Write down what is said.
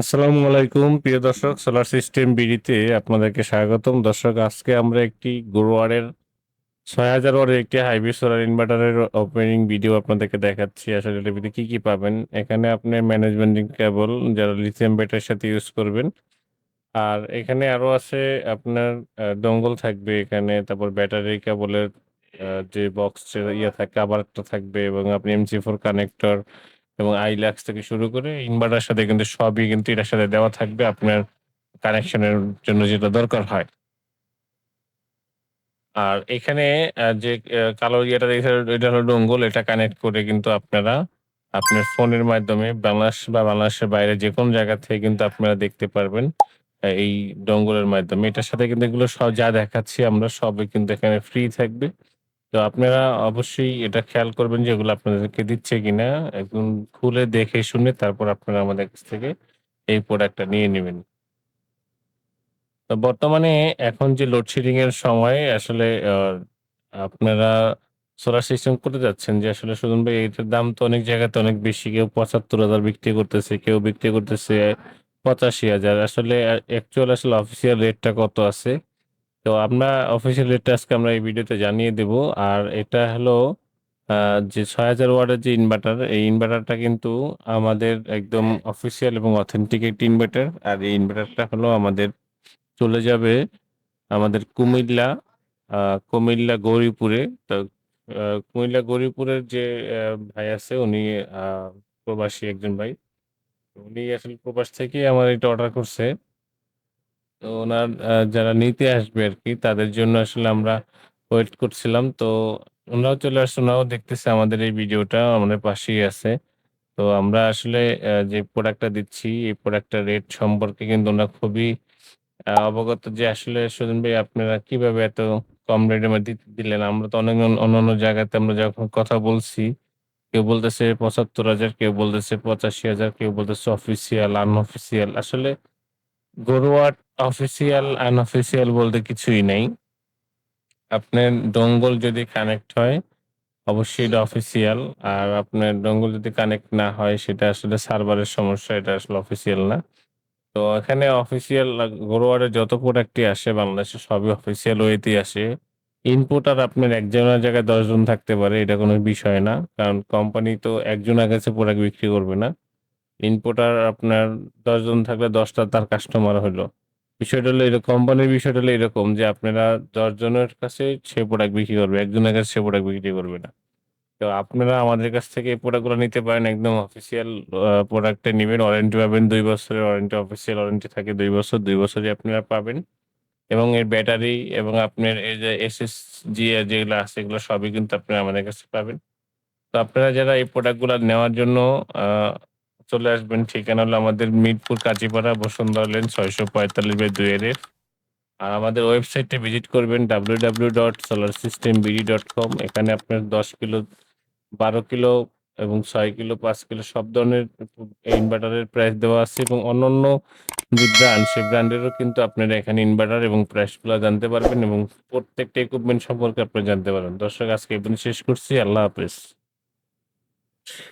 আসসালামু আলাইকুম, প্রিয় দর্শক সোলার সিস্টেম বিডিতে আপনাদেরকে স্বাগতম। দর্শক, আজকে আমরা একটি গোরোয়ারের ছয় হাজার ওয়ারের একটি হাইব্রিড সোলার ইনভার্টারের ওপেনিং ভিডিও আপনাদেরকে দেখাচ্ছি। আসলে এটার ভিতরে কি কি পাবেন? এখানে আপনি ম্যানেজমেন্টিং কেবল যারা লিথিয়াম ব্যাটারির সাথে ইউজ করবেন। আর এখানে আরও আছে আপনার ডঙ্গল থাকবে এখানে, তারপর ব্যাটারি কেবলের যে বক্স ইয়ে থাকে আবার একটা থাকবে এবং আপনি এমসি ফোর কানেক্টর এবং আইল্যাক্স থেকে শুরু করে ইনভার্টার সাথে কিন্তু সবই কিন্তু এটার সাথে দেওয়া থাকবে আপনার কানেকশনের জন্য যেটা দরকার হয়। আর এখানে যে কালো ইয়েটা এটা হলো ডোঙ্গল, এটা কানেক্ট করে কিন্তু আপনারা আপনার ফোনের মাধ্যমে বাংলাদেশ বা বাংলাদেশের বাইরে যে কোনো জায়গা থেকে কিন্তু আপনারা দেখতে পারবেন এই ডোঙ্গলের মাধ্যমে। এটার সাথে কিন্তু এগুলো সব যা দেখাচ্ছি আমরা সবই কিন্তু এখানে ফ্রি থাকবে। তো আপনারা অবশ্যই এটা খেয়াল করবেন যে এগুলো আপনাদেরকে দিচ্ছে কিনা। একদম খুলে দেখে শুনে তারপর আপনারা আমাদের কাছ থেকে এই প্রোডাক্টটা নিয়ে নেবেন। তো বর্তমানে এখন যে লোডশেডিং এর সময়, আসলে আপনারা সোলার সিস্টেম করতে যাচ্ছেন যে আসলে সুজন ভাই, এটার দাম তো অনেক জায়গাতে অনেক বেশি। কেউ পঁচাত্তর হাজার বিক্রি করতেছে, কেউ বিক্রি করতেছে পঁচাশি হাজার। আসলে অ্যাকচুয়াল আসলে অফিসিয়াল রেটটা কত আছে? তো আমরা অফিসিয়াল রেটটা আমরা এই ভিডিওতে জানিয়ে দেব। আর এটা হলো যে ছয় হাজার ওয়াটের যে ইনভার্টার এই ইনভার্টারটা কিন্তু আমাদের একদম অফিসিয়াল এবং অথেন্টিক একটি ইনভার্টার আর এই ইনভার্টারটা হলো আমাদের চলে যাবে আমাদের কুমিল্লা কুমিল্লা গৌরীপুরে। তো কুমিল্লা গৌরীপুরের যে ভাই আছে উনি প্রবাসী একজন ভাই। উনি আসলে প্রবাস থেকে আমার এটা অর্ডার করছে। তো ওনার যারা নিতে আসবে আর কি তাদের জন্য আসলে আমরা ওয়েট করছিলাম। তো ওনারাও চলে আসছে ওনারাও দেখতেছে আমাদের এই ভিডিওটা, আমাদের পাশেই আছে। তো আমরা আসলে যে প্রোডাক্টটা দিচ্ছি, এই প্রোডাক্টটার রেট সম্পর্কে কিন্তু ওনারা খুবই অবগত যে আসলে সুজন ভাই, আপনারা কীভাবে এত কম দিতে দিলেন? আমরা তো অনেক অন্য অন্য জায়গাতে আমরা যখন কথা বলছি, কেউ বলতেছে পঁচাত্তর হাজার, কেউ বলতেছে পঁচাশি হাজার, কেউ বলতেছে অফিসিয়াল আনঅফিসিয়াল আসলে গরুয়াট অফিসিয়াল আনঅফিসিয়াল বলতে কিছুই নেই। আপনার ডঙ্গল যদি কানেক্ট হয়, অবশ্যই এটা অফিসিয়াল আর আপনার ডঙ্গল যদি কানেক্ট না হয়, সেটা আসলে সার্ভারের সমস্যা, এটা আসলে অফিসিয়াল না। তো এখানে অফিসিয়াল গরুয়ারের যত প্রোডাক্টই আসে, বাংলাদেশে সবই অফিসিয়াল ওয়েতেই আসে। ইনপুটার আপনার একজনের জায়গায় দশজন থাকতে পারে, এটা কোনো বিষয় না, কারণ কোম্পানি তো একজনের কাছে প্রোডাক্ট বিক্রি করবে না। ইনপুটার আপনার দশজন থাকলে দশটা তার কাস্টমার হলো। বিষয়টা হলো এরকম, কোম্পানির বিষয়টা হলো এরকম যে আপনারা দশজনের কাছে সে প্রোডাক্ট বিক্রি করবে, একজনের কাছে সে প্রোডাক্ট বিক্রি করবে না। তো আপনারা আমাদের কাছ থেকে এই প্রোডাক্টগুলো নিতে পারেন, একদম অফিসিয়াল প্রোডাক্টে নেবেন ওয়ারেন্টি পাবেন, দুই বছরের ওয়ারেন্টি অফিসিয়াল ওয়ারেন্টি থাকে দুই বছর, দুই বছরই আপনারা পাবেন। এবং এর ব্যাটারি এবং আপনার এই যে এসএসজি যেগুলো আছে, এগুলো সবই কিন্তু আপনারা আমাদের কাছে পাবেন। তো আপনারা যারা এই প্রোডাক্টগুলো নেওয়ার জন্য চলে আসবেন। ঠিকানা হলো আমাদের মিরপুর কাজীপাড়া বসুন্ধরা লেন ছয়শো পঁয়তাল্লিশ বাই দুই এর আর আমাদের ওয়েবসাইটে ভিজিট করবেন W W dot solar system BD dot com এখানে আপনার দশ কিলো, বারো কিলো এবং ছয় কিলো, পাঁচ কিলো সব ধরনের ইনভার্টারের প্রাইস দেওয়া আছে এবং অন্যান্য যে ব্র্যান্ড সেই ব্র্যান্ডেরও কিন্তু আপনারা এখানে ইনভার্টার এবং প্রাইসগুলো জানতে পারবেন এবং প্রত্যেকটা ইকুইপমেন্ট সম্পর্কে আপনি জানতে পারবেন। দর্শক, আজকে এই শেষ করছি। আল্লাহ হাফেজ।